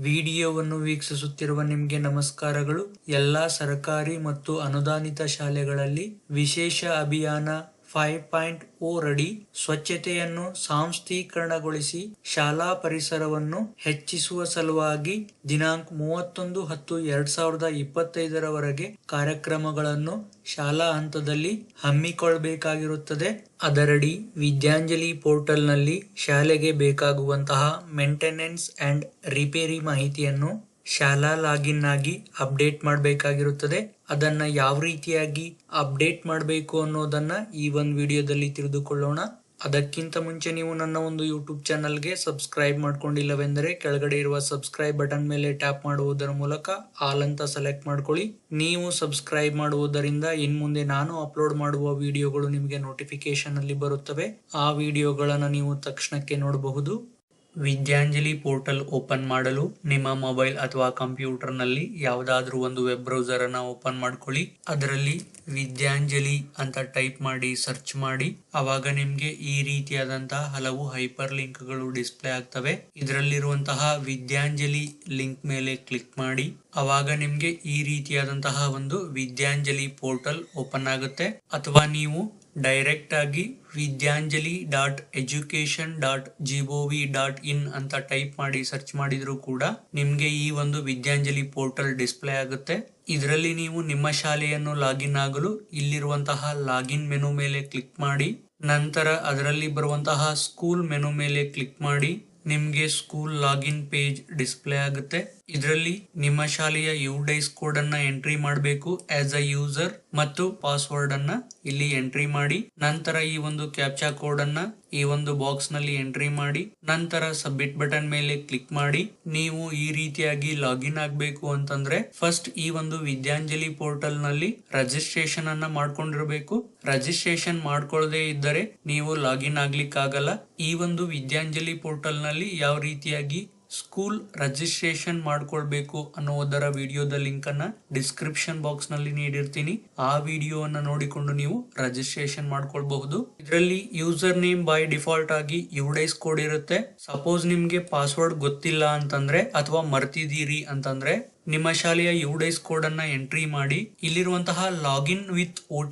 ವಿಡಿಯೋವನ್ನು ವೀಕ್ಷಿಸುತ್ತಿರುವ ನಿಮಗೆ ನಮಸ್ಕಾರಗಳು. ಎಲ್ಲಾ ಸರ್ಕಾರಿ ಮತ್ತು ಅನುದಾನಿತ ಶಾಲೆಗಳಲ್ಲಿ ವಿಶೇಷ ಅಭಿಯಾನ ಫೈವ್ ಪಾಯಿಂಟ್ ಓ ರಡಿ ಸ್ವಚ್ಛತೆಯನ್ನು ಸಾಂಸ್ಥೀಕರಣಗೊಳಿಸಿ ಶಾಲಾ ಪರಿಸರವನ್ನು ಹೆಚ್ಚಿಸುವ ಸಲುವಾಗಿ ದಿನಾಂಕ ಮೂವತ್ತೊಂದು ಹತ್ತು ಎರಡ್ ಸಾವಿರದ ಇಪ್ಪತ್ತೈದರವರೆಗೆ ಕಾರ್ಯಕ್ರಮಗಳನ್ನು ಶಾಲಾ ಹಂತದಲ್ಲಿ ಹಮ್ಮಿಕೊಳ್ಳಬೇಕಾಗಿರುತ್ತದೆ. ಅದರಡಿ ವಿದ್ಯಾಂಜಲಿ ಪೋರ್ಟಲ್ನಲ್ಲಿ ಶಾಲೆಗೆ ಬೇಕಾಗುವಂತಹ ಮೇಂಟೆನೆನ್ಸ್ ಅಂಡ್ ರಿಪೇರಿ ಮಾಹಿತಿಯನ್ನು ಶಾಲಾ ಲಾಗಿನ್ ಆಗಿ ಅಪ್ಡೇಟ್ ಮಾಡಬೇಕಾಗಿರುತ್ತದೆ. ಅದನ್ನ ಯಾವ ರೀತಿಯಾಗಿ ಅಪ್ಡೇಟ್ ಮಾಡಬೇಕು ಅನ್ನೋದನ್ನ ಈ ಒಂದು ವಿಡಿಯೋದಲ್ಲಿ ತಿಳಿದುಕೊಳ್ಳೋಣ. ಅದಕ್ಕಿಂತ ಮುಂಚೆ ನೀವು ನನ್ನ ಒಂದು ಯೂಟ್ಯೂಬ್ ಚಾನಲ್ಗೆ ಸಬ್ಸ್ಕ್ರೈಬ್ ಮಾಡ್ಕೊಂಡಿಲ್ಲವೆಂದರೆ ಕೆಳಗಡೆ ಇರುವ ಸಬ್ಸ್ಕ್ರೈಬ್ ಬಟನ್ ಮೇಲೆ ಟ್ಯಾಪ್ ಮಾಡುವುದರ ಮೂಲಕ ಆಲ್ ಅಂತ ಸೆಲೆಕ್ಟ್ ಮಾಡ್ಕೊಳ್ಳಿ. ನೀವು ಸಬ್ಸ್ಕ್ರೈಬ್ ಮಾಡುವುದರಿಂದ ಇನ್ ಮುಂದೆ ನಾನು ಅಪ್ಲೋಡ್ ಮಾಡುವ ವಿಡಿಯೋಗಳು ನಿಮಗೆ ನೋಟಿಫಿಕೇಶನ್ ಅಲ್ಲಿ ಬರುತ್ತವೆ. ಆ ವಿಡಿಯೋಗಳನ್ನು ನೀವು ತಕ್ಷಣಕ್ಕೆ ನೋಡಬಹುದು. ವಿದ್ಯಾಂಜಲಿ ಪೋರ್ಟಲ್ ಓಪನ್ ಮಾಡಲು ನಿಮ್ಮ ಮೊಬೈಲ್ ಅಥವಾ ಕಂಪ್ಯೂಟರ್ನಲ್ಲಿ ಯಾವುದಾದ್ರೂ ಒಂದು ವೆಬ್ ಬ್ರೌಸರ್ ಅನ್ನ ಓಪನ್ ಮಾಡ್ಕೊಳ್ಳಿ. ಅದರಲ್ಲಿ ವಿದ್ಯಾಂಜಲಿ ಅಂತ ಟೈಪ್ ಮಾಡಿ ಸರ್ಚ್ ಮಾಡಿ. ಅವಾಗ ನಿಮ್ಗೆ ಈ ರೀತಿಯಾದಂತಹ ಹಲವು ಹೈಪರ್ ಲಿಂಕ್ಗಳು ಡಿಸ್ಪ್ಲೇ ಆಗ್ತವೆ. ಇದರಲ್ಲಿರುವಂತಹ ವಿದ್ಯಾಂಜಲಿ ಲಿಂಕ್ ಮೇಲೆ ಕ್ಲಿಕ್ ಮಾಡಿ. ಅವಾಗ ನಿಮ್ಗೆ ಈ ರೀತಿಯಾದಂತಹ ಒಂದು ವಿದ್ಯಾಂಜಲಿ ಪೋರ್ಟಲ್ ಓಪನ್ ಆಗುತ್ತೆ. ಅಥವಾ ನೀವು ಡೈರೆಕ್ಟ್ ಆಗಿ Vidyanjali dot education dot GOV dot in ಅಂತ ಟೈಪ್ ಮಾಡಿ ಸರ್ಚ್ ಮಾಡಿದ್ರು ಕೂಡ ನಿಮಗೆ ಈ ಒಂದು ವಿದ್ಯಾಂಜಲಿ ಪೋರ್ಟಲ್ ಡಿಸ್ಪ್ಲೇ ಆಗುತ್ತೆ. ಇದರಲ್ಲಿ ನೀವು ನಿಮ್ಮ ಶಾಲೆಯನ್ನು ಲಾಗಿನ್ ಆಗಲು ಇಲ್ಲಿರುವಂತಹ ಲಾಗಿನ್ ಮೆನು ಮೇಲೆ ಕ್ಲಿಕ್ ಮಾಡಿ, ನಂತರ ಅದರಲ್ಲಿ ಬರುವಂತಹ ಸ್ಕೂಲ್ ಮೆನು ಮೇಲೆ ಕ್ಲಿಕ್ ಮಾಡಿ, ನಿಮಗೆ ಸ್ಕೂಲ್ ಲಾಗಿನ್ ಪೇಜ್ ಡಿಸ್ಪ್ಲೇ ಆಗುತ್ತೆ. ಇದರಲ್ಲಿ ನಿಮ್ಮ ಶಾಲೆಯ ಯು ಡೈಸ್ ಕೋಡ್ ಅನ್ನ ಎಂಟ್ರಿ ಮಾಡಬೇಕು. ಆಸ್ ಅ ಯೂಸರ್ ಮತ್ತು ಪಾಸ್ವರ್ಡ್ ಅನ್ನ ಇಲ್ಲಿ ಎಂಟ್ರಿ ಮಾಡಿ, ನಂತರ ಈ ಒಂದು ಕ್ಯಾಪ್ಚಾ ಕೋಡ್ ಅನ್ನ ಈ ಒಂದು ಬಾಕ್ಸ್ನಲ್ಲಿ ಎಂಟ್ರಿ ಮಾಡಿ, ನಂತರ ಸಬ್ಮಿಟ್ ಬಟನ್ ಮೇಲೆ ಕ್ಲಿಕ್ ಮಾಡಿ, ನೀವು ಈ ರೀತಿಯಾಗಿ ಲಾಗಿನ್ ಆಗಬೇಕು ಅಂತಂದ್ರೆ ಫಸ್ಟ್ ಈ ಒಂದು ವಿದ್ಯಾಂಜಲಿ ಪೋರ್ಟಲ್ನಲ್ಲಿ ರಜಿಸ್ಟ್ರೇಷನ್ ಅನ್ನ ಮಾಡ್ಕೊಂಡಿರ್ಬೇಕು. ರಜಿಸ್ಟ್ರೇಷನ್ ಮಾಡ್ಕೊಳ್ಳದೆ ಇದ್ದರೆ ನೀವು ಲಾಗಿನ್ ಆಗ್ಲಿಕ್ಕಾಗಲ್ಲ. ಈ ಒಂದು ವಿದ್ಯಾಂಜಲಿ ಪೋರ್ಟಲ್ನಲ್ಲಿ ಯಾವ ರೀತಿಯಾಗಿ ಸ್ಕೂಲ್ ರಿಜಿಸ್ಟ್ರೇಷನ್ ಮಾಡ್ಕೊಳ್ಬೇಕು ಅನ್ನೋದರ ವಿಡಿಯೋದ ಲಿಂಕ್ ಅನ್ನ ಡಿಸ್ಕ್ರಿಪ್ಷನ್ ಬಾಕ್ಸ್ನಲ್ಲಿ ನೀಡಿರ್ತೀನಿ. ಆ ವಿಡಿಯೋವನ್ನು ನೋಡಿಕೊಂಡು ನೀವು ರಜಿಸ್ಟ್ರೇಷನ್ ಮಾಡ್ಕೊಳ್ಬಹುದು. ಇದರಲ್ಲಿ ಯೂಸರ್ ನೇಮ್ ಬೈ ಡಿಫಾಲ್ಟ್ ಆಗಿ ಯುಡೈಸ್ ಕೋಡ್ ಇರುತ್ತೆ. ಸಪೋಸ್ ನಿಮ್ಗೆ ಪಾಸ್ವರ್ಡ್ ಗೊತ್ತಿಲ್ಲ ಅಂತಂದ್ರೆ ಅಥವಾ ಮರ್ತಿದ್ದೀರಿ ಅಂತಂದ್ರೆ ನಿಮ್ಮ ಶಾಲೆಯ ಯುಡೈಸ್ ಕೋಡ್ ಅನ್ನ ಎಂಟ್ರಿ ಮಾಡಿ ಇಲ್ಲಿರುವಂತಹ ಲಾಗಿನ್ ವಿತ್ ಒ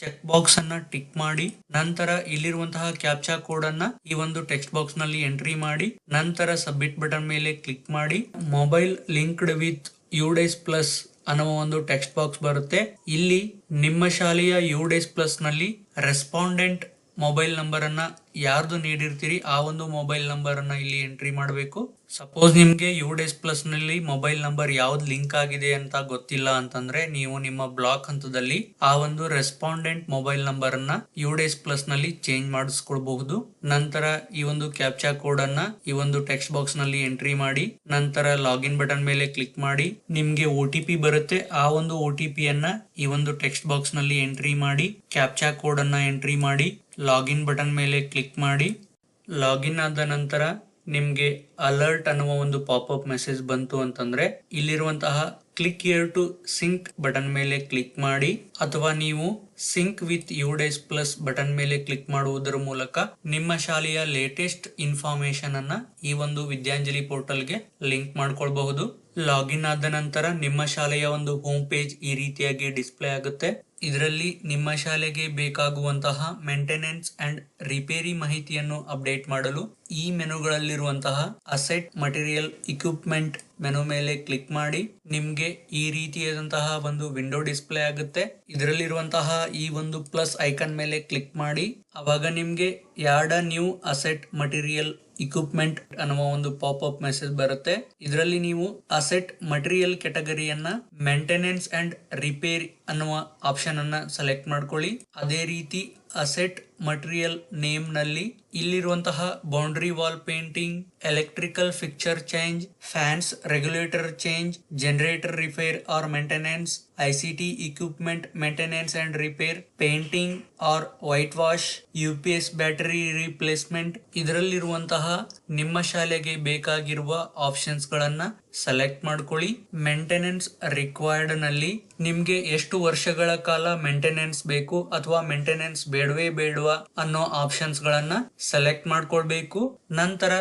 ಚೆಕ್ ಬಾಕ್ಸ್ ಅನ್ನ ಟಿಕ್ ಮಾಡಿ, ನಂತರ ಇಲ್ಲಿರುವಂತಹ ಕ್ಯಾಪ್ಚಾ ಕೋಡ್ ಅನ್ನ ಈ ಒಂದು ಟೆಕ್ಸ್ಟ್ ಬಾಕ್ಸ್ನಲ್ಲಿ ಎಂಟ್ರಿ ಮಾಡಿ, ನಂತರ ಸಬ್ಮಿಟ್ ಬಟನ್ ಮೇಲೆ ಕ್ಲಿಕ್ ಮಾಡಿ, mobile linked with UDISE plus ಅನ್ನುವ ಒಂದು ಟೆಕ್ಸ್ಟ್ ಬಾಕ್ಸ್ ಬರುತ್ತೆ. ಇಲ್ಲಿ ನಿಮ್ಮ ಶಾಲೆಯ ಯುಡೇಸ್ ಪ್ಲಸ್ನಲ್ಲಿ ರೆಸ್ಪಾಂಡೆಂಟ್ ಮೊಬೈಲ್ ನಂಬರ್ ಅನ್ನ ಯಾರ್ದು ನೀಡಿರ್ತೀರಿ, ಆ ಒಂದು ಮೊಬೈಲ್ ನಂಬರ್ ಅನ್ನ ಇಲ್ಲಿ ಎಂಟ್ರಿ ಮಾಡಬೇಕು. ಸಪೋಸ್ ನಿಮ್ಗೆ ಯು ಡೇಸ್ ಪ್ಲಸ್ನಲ್ಲಿ ಮೊಬೈಲ್ ನಂಬರ್ ಯಾವ್ದು ಲಿಂಕ್ ಆಗಿದೆ ಅಂತ ಗೊತ್ತಿಲ್ಲ ಅಂತಂದ್ರೆ ನೀವು ನಿಮ್ಮ ಬ್ಲಾಕ್ ಹಂತದಲ್ಲಿ ಆ ಒಂದು ರೆಸ್ಪಾಂಡೆಂಟ್ ಮೊಬೈಲ್ ನಂಬರ್ ಅನ್ನ ಯು ಡೇಸ್ ಪ್ಲಸ್ನಲ್ಲಿ ಚೇಂಜ್ ಮಾಡಿಸ್ಕೊಳ್ಬಹುದು. ನಂತರ ಈ ಒಂದು ಕ್ಯಾಪ್ಚಾ ಕೋಡ್ ಅನ್ನ ಈ ಒಂದು ಟೆಕ್ಸ್ಟ್ ಬಾಕ್ಸ್ನಲ್ಲಿ ಎಂಟ್ರಿ ಮಾಡಿ, ನಂತರ ಲಾಗಿನ್ ಬಟನ್ ಮೇಲೆ ಕ್ಲಿಕ್ ಮಾಡಿ, ನಿಮ್ಗೆ ಒ ಟಿ ಪಿ ಬರುತ್ತೆ. ಆ ಒಂದು ಒ ಟಿ ಪಿ ಅನ್ನ ಈ ಒಂದು ಟೆಕ್ಸ್ಟ್ ಬಾಕ್ಸ್ನಲ್ಲಿ ಎಂಟ್ರಿ ಮಾಡಿ ಕ್ಯಾಪ್ಚಾ ಕೋಡ್ ಅನ್ನ ಎಂಟ್ರಿ ಮಾಡಿ ಲಾಗಿನ್ ಬಟನ್ ಮೇಲೆ ಕ್ಲಿಕ್ ಮಾಡಿ. ಲಾಗಿನ್ ಆದ ನಂತರ ನಿಮಗೆ ಅಲರ್ಟ್ ಅನ್ನುವ ಒಂದು ಪಾಪ್ಅಪ್ ಮೆಸೇಜ್ ಬಂತು ಅಂತಂದ್ರೆ ಇಲ್ಲಿರುವಂತಹ click year to sync button ಮೇಲೆ ಕ್ಲಿಕ್ ಮಾಡಿ. ಅಥವಾ ನೀವು sync with U DISE plus button ಮೇಲೆ ಕ್ಲಿಕ್ ಮಾಡುವುದರ ಮೂಲಕ ನಿಮ್ಮ ಶಾಲೆಯ ಲೇಟೆಸ್ಟ್ ಇನ್ಫಾರ್ಮೇಶನ್ ಅನ್ನ ಈ ಒಂದು ವಿದ್ಯಾಂಜಲಿ ಪೋರ್ಟಲ್ಗೆ ಲಿಂಕ್ ಮಾಡ್ಕೊಳ್ಬಹುದು. ಲಾಗಿನ್ ಆದ ನಂತರ ನಿಮ್ಮ ಶಾಲೆಯ ಒಂದು ಹೋಮ್ ಪೇಜ್ ಈ ರೀತಿಯಾಗಿ ಡಿಸ್ಪ್ಲೇ ಆಗುತ್ತೆ. ಇದರಲ್ಲಿ ನಿಮ್ಮ ಶಾಲೆಗೆ ಬೇಕಾಗುವಂತಹ ಮೇಂಟೆನೆನ್ಸ್ ಅಂಡ್ ರಿಪೇರಿ ಮಾಹಿತಿಯನ್ನು ಅಪ್ಡೇಟ್ ಮಾಡಲು ಈ ಮೆನುಗಳಲ್ಲಿರುವಂತಹ ಅಸೆಟ್ ಮಟೀರಿಯಲ್ ಇಕ್ವಿಪ್ಮೆಂಟ್ ಮೆನು ಮೇಲೆ ಕ್ಲಿಕ್ ಮಾಡಿ ನಿಮ್ಗೆ ಈ ರೀತಿಯಾದಂತಹ ಒಂದು ವಿಂಡೋ ಡಿಸ್ಪ್ಲೇ ಆಗುತ್ತೆ. ಇದರಲ್ಲಿರುವಂತಹ ಈ ಒಂದು ಪ್ಲಸ್ ಐಕನ್ ಮೇಲೆ ಕ್ಲಿಕ್ ಮಾಡಿ ಅವಾಗ ನಿಮ್ಗೆ ಯಾರ್ಡ ನ್ಯೂ ಅಸೆಟ್ ಮಟೀರಿಯಲ್ ಇಕ್ವಿಪ್ಮೆಂಟ್ ಅನ್ನುವ ಒಂದು ಪಾಪ್ ಅಪ್ ಮೆಸೇಜ್ ಬರುತ್ತೆ. ಇದರಲ್ಲಿ ನೀವು ಅಸೆಟ್ ಮಟೀರಿಯಲ್ ಕೆಟಗರಿಯನ್ನ ಮೇಂಟೆನೆನ್ಸ್ ಅಂಡ್ ರಿಪೇರ್ ಅನ್ನುವ ಆಪ್ಷನ್ ಅನ್ನ ಸೆಲೆಕ್ಟ್ ಮಾಡ್ಕೊಳ್ಳಿ. ಅದೇ ರೀತಿ ಅಸೆಟ್ ಮಟೀರಿಯಲ್ ನೇಮ್ನಲ್ಲಿ ಇಲ್ಲಿರುವಂತಹ boundary wall painting, electrical fixture change, fans regulator change, generator repair or maintenance ICT equipment maintenance and repair painting or white wash U P S battery replacement ಇದರಲ್ಲಿರುವಂತಹ ನಿಮ್ಮ ಶಾಲೆಗೆ ಬೇಕಾಗಿರುವ options ಗಳನ್ನ select ಮಾಡ್ಕೊಳ್ಳಿ. Maintenance ರಿಕ್ವೈರ್ಡ್ನಲ್ಲಿ ನಿಮ್ಗೆ ಎಷ್ಟು ವರ್ಷಗಳ ಕಾಲ ಮೇಂಟೆನೆನ್ಸ್ ಬೇಕು ಅಥವಾ ಮೇಂಟೆನೆನ್ಸ್ ಬೇಡವೇ ಬೇಡವಾ ಅನ್ನೋ ಆಪ್ಷನ್ಸ್ ಗಳನ್ನ ಸೆಲೆಕ್ಟ್ ಮಾಡ್ಕೊಳ್ಬೇಕು. ನಂತರ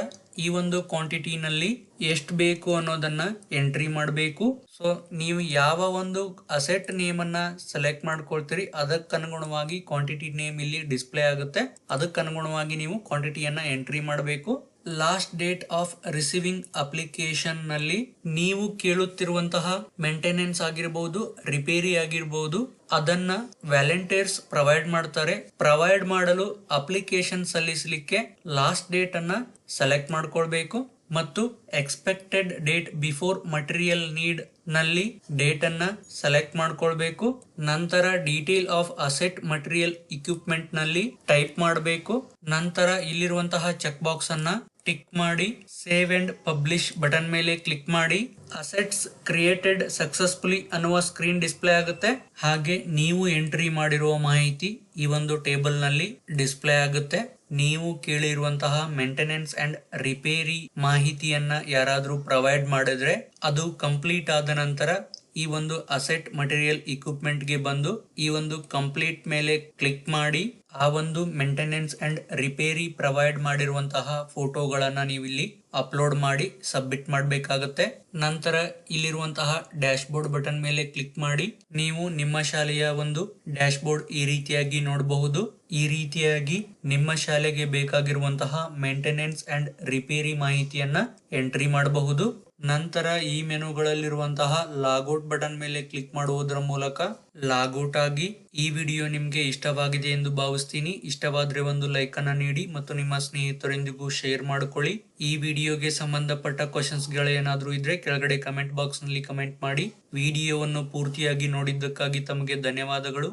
ಈ ಒಂದು ಕ್ವಾಂಟಿಟಿನಲ್ಲಿ ಎಷ್ಟು ಬೇಕು ಅನ್ನೋದನ್ನ ಎಂಟ್ರಿ ಮಾಡಬೇಕು. ಸೊ ನೀವು ಯಾವ ಒಂದು ಅಸೆಟ್ ನೇಮ್ ಅನ್ನ ಸೆಲೆಕ್ಟ್ ಮಾಡ್ಕೊಳ್ತೀರಿ, ಅದಕ್ಕನುಗುಣವಾಗಿ ಕ್ವಾಂಟಿಟಿ ನೇಮ್ ಇಲ್ಲಿ ಡಿಸ್ಪ್ಲೇ ಆಗುತ್ತೆ. ಅದಕ್ಕನುಗುಣವಾಗಿ ನೀವು ಕ್ವಾಂಟಿಟಿಯನ್ನು ಎಂಟ್ರಿ ಮಾಡಬೇಕು. ಲಾಸ್ಟ್ ಡೇಟ್ ಆಫ್ ರಿಸೀವಿಂಗ್ ಅಪ್ಲಿಕೇಶನ್ನಲ್ಲಿ ನೀವು ಕೇಳುತ್ತಿರುವಂತಹ ಮೇಂಟೆನೆನ್ಸ್ ಆಗಿರಬಹುದು ರಿಪೇರಿ ಆಗಿರಬಹುದು ಅದನ್ನ ವ್ಯಾಲೆಂಟಿಯರ್ಸ್ ಪ್ರೊವೈಡ್ ಮಾಡ್ತಾರೆ. ಪ್ರೊವೈಡ್ ಮಾಡಲು ಅಪ್ಲಿಕೇಶನ್ ಸಲ್ಲಿಸಲಿಕ್ಕೆ ಲಾಸ್ಟ್ ಡೇಟ್ ಅನ್ನ ಸೆಲೆಕ್ಟ್ ಮಾಡ್ಕೊಳ್ಬೇಕು ಮತ್ತು ಎಕ್ಸ್ಪೆಕ್ಟೆಡ್ ಡೇಟ್ ಬಿಫೋರ್ ಮಟೀರಿಯಲ್ ನೀಡ್ನಲ್ಲಿ ಡೇಟ್ ಅನ್ನ ಸೆಲೆಕ್ಟ್ ಮಾಡ್ಕೊಳ್ಬೇಕು. ನಂತರ ಡೀಟೇಲ್ ಆಫ್ ಅಸೆಟ್ ಮಟೀರಿಯಲ್ ಇಕ್ವಿಪ್ಮೆಂಟ್ನಲ್ಲಿ ಟೈಪ್ ಮಾಡಬೇಕು. ನಂತರ ಇಲ್ಲಿರುವಂತಹ ಚೆಕ್ ಬಾಕ್ಸ್ ಅನ್ನ ಟಿಕ್ ಮಾಡಿ ಸೇವ್ ಅಂಡ್ ಪಬ್ಲಿಷ್ ಬಟನ್ ಮೇಲೆ ಕ್ಲಿಕ್ ಮಾಡಿ. ಅಸೆಟ್ಸ್ ಕ್ರಿಯೇಟೆಡ್ ಸಕ್ಸಸ್ಫುಲಿ ಅನ್ನುವ ಸ್ಕ್ರೀನ್ ಡಿಸ್ಪ್ಲೇ ಆಗುತ್ತೆ. ಹಾಗೆ ನೀವು ಎಂಟ್ರಿ ಮಾಡಿರುವ ಮಾಹಿತಿ ಈ ಒಂದು ಟೇಬಲ್ನಲ್ಲಿ ಡಿಸ್ಪ್ಲೇ ಆಗುತ್ತೆ. ನೀವು ಕೇಳಿರುವಂತಹ ಮೇಂಟೆನೆನ್ಸ್ ಅಂಡ್ ರಿಪೇರಿ ಮಾಹಿತಿಯನ್ನ ಯಾರಾದರೂ ಪ್ರೊವೈಡ್ ಮಾಡಿದ್ರೆ ಅದು ಕಂಪ್ಲೀಟ್ ಆದ ನಂತರ ಈ ಒಂದು ಅಸೆಟ್ ಮಟೀರಿಯಲ್ ಇಕ್ವಿಪ್ಮೆಂಟ್ಗೆ ಬಂದು ಈ ಒಂದು ಕಂಪ್ಲೀಟ್ ಮೇಲೆ ಕ್ಲಿಕ್ ಮಾಡಿ, ಆ ಒಂದು ಮೇಂಟೆನೆನ್ಸ್ ಅಂಡ್ ರಿಪೇರಿ ಪ್ರೊವೈಡ್ ಮಾಡಿರುವಂತಹ ಫೋಟೋಗಳನ್ನ ನೀವು ಇಲ್ಲಿ ಅಪ್ಲೋಡ್ ಮಾಡಿ ಸಬ್ಮಿಟ್ ಮಾಡಬೇಕಾಗುತ್ತೆ. ನಂತರ ಇಲ್ಲಿರುವಂತಹ ಡ್ಯಾಶ್ ಬೋರ್ಡ್ ಬಟನ್ ಮೇಲೆ ಕ್ಲಿಕ್ ಮಾಡಿ, ನೀವು ನಿಮ್ಮ ಶಾಲೆಯ ಒಂದು ಡ್ಯಾಶ್ ಬೋರ್ಡ್ ಈ ರೀತಿಯಾಗಿ ನೋಡಬಹುದು. ಈ ರೀತಿಯಾಗಿ ನಿಮ್ಮ ಶಾಲೆಗೆ ಬೇಕಾಗಿರುವಂತಹ ಮೇಂಟೆನೆನ್ಸ್ ಅಂಡ್ ರಿಪೇರಿ ಮಾಹಿತಿಯನ್ನ ಎಂಟ್ರಿ ಮಾಡಬಹುದು. ನಂತರ ಈ ಮೆನುಗಳಲ್ಲಿರುವಂತಹ ಲಾಗೌಟ್ ಬಟನ್ ಮೇಲೆ ಕ್ಲಿಕ್ ಮಾಡುವುದರ ಮೂಲಕ ಲಾಗೌಟ್ ಆಗಿ ಈ ವಿಡಿಯೋ ನಿಮಗೆ ಇಷ್ಟವಾಗಿದೆ ಎಂದು ಭಾವಿಸ್ತೀನಿ. ಇಷ್ಟವಾದರೆ ಒಂದು ಲೈಕ್ ಅನ್ನ ನೀಡಿ ಮತ್ತು ನಿಮ್ಮ ಸ್ನೇಹಿತರೊಂದಿಗೂ ಶೇರ್ ಮಾಡಿಕೊಳ್ಳಿ. ಈ ವಿಡಿಯೋಗೆ ಸಂಬಂಧಪಟ್ಟ ಕ್ವಶನ್ಸ್ ಏನಾದ್ರೂ ಇದ್ರೆ ಕೆಳಗಡೆ ಕಮೆಂಟ್ ಬಾಕ್ಸ್ನಲ್ಲಿ ಕಮೆಂಟ್ ಮಾಡಿ. ವಿಡಿಯೋವನ್ನು ಪೂರ್ತಿಯಾಗಿ ನೋಡಿದ್ದಕ್ಕಾಗಿ ತಮಗೆ ಧನ್ಯವಾದಗಳು.